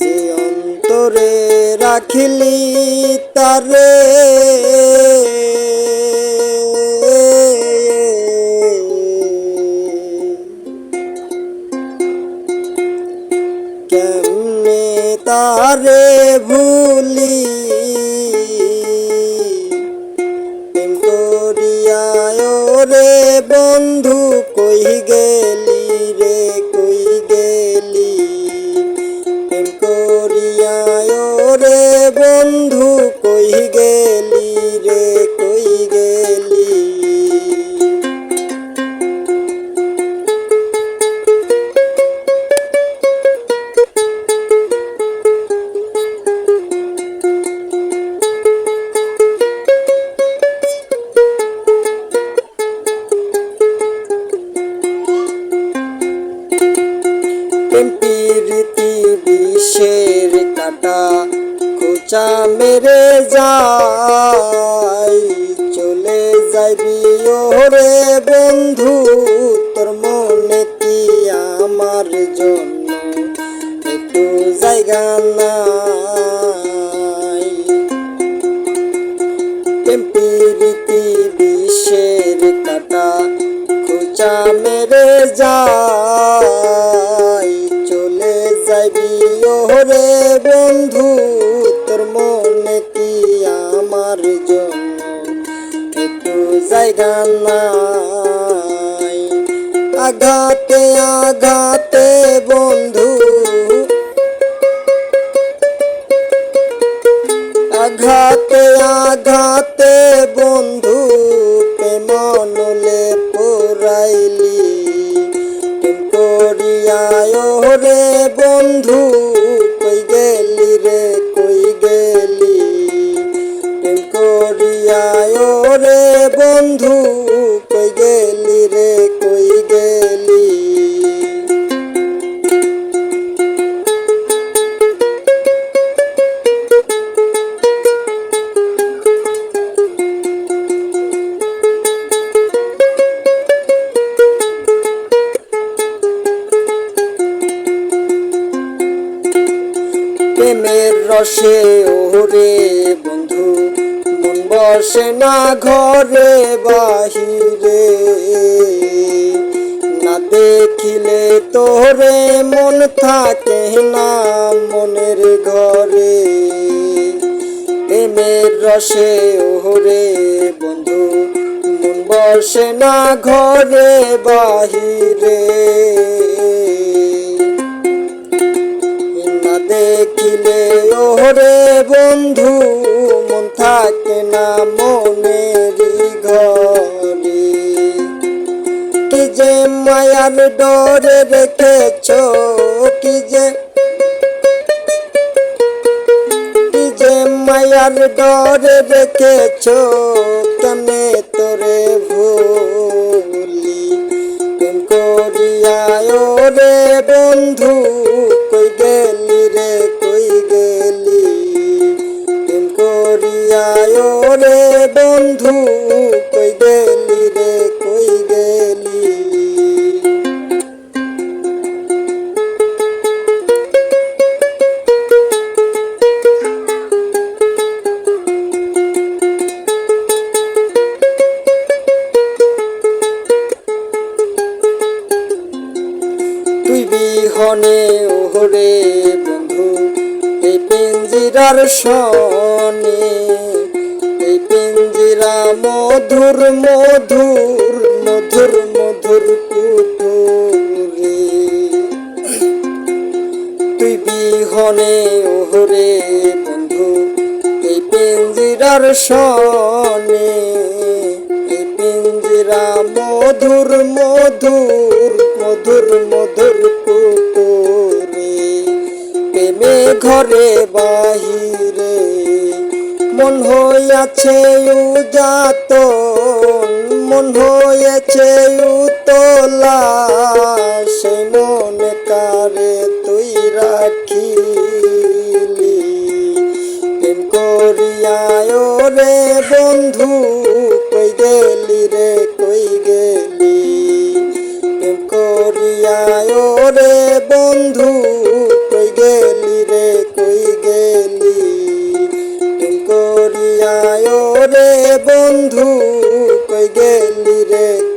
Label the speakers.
Speaker 1: যে অন্তরে রাখিলি তারে। কেমনে তারে ভুলি? প্রেম রে বন্ধু কই গেলি? বিষের কাটা খোঁচা মেরে যাই চলে যাইবি ওরে বন্ধু, তোর মনে কি আমার জন্য একটু জায়গা নাই? প্রীতি বিষের কাটা খোঁচা মেরে যাই চলে যাবি ওরে বন্ধু, তোর মনে কি আমার জন্য একটু জায়গা নাই? আঘাতে আঘাতে বন্ধু, আঘাতে আঘাতে বন্ধু প্রেমনলে পুরাইলি করিয়ায় রে বন্ধু। রসে ওরে বন্ধু, মন বসে না ঘরে বাহিরে। না দেখিলে তোরে মন থাকে না মনের ঘরে। প্রেমের রসে ওরে বন্ধু, মন বসে না ঘরে বাহিরে। মায়ার ডরে রেখেছ কি যে? কি যে মায়ার ডরে রেখেছ কেমনে তোরে ভুলি করিয়া রে বন্ধু। বিহনে ওহরে বন্ধু, এই পিঞ্জিরার সনে এই পিঞ্জিরা মধুর মধুর মধুর মধুর কুটুরে তুই বিহনে ওহরে বন্ধু, এই পিঞ্জিরার সনে এই পিঞ্জিরা মধুর মধুর ঘরে বাহিরে, মন হইয়াছে উজাত মন হয়েছে উতলা, সে মন কারে তুই রাখিলি। প্রেম রে বন্ধু, কই গেলি রে, কই গেলি? প্রেম রে বন্ধু বন্ধু কই গেলি রে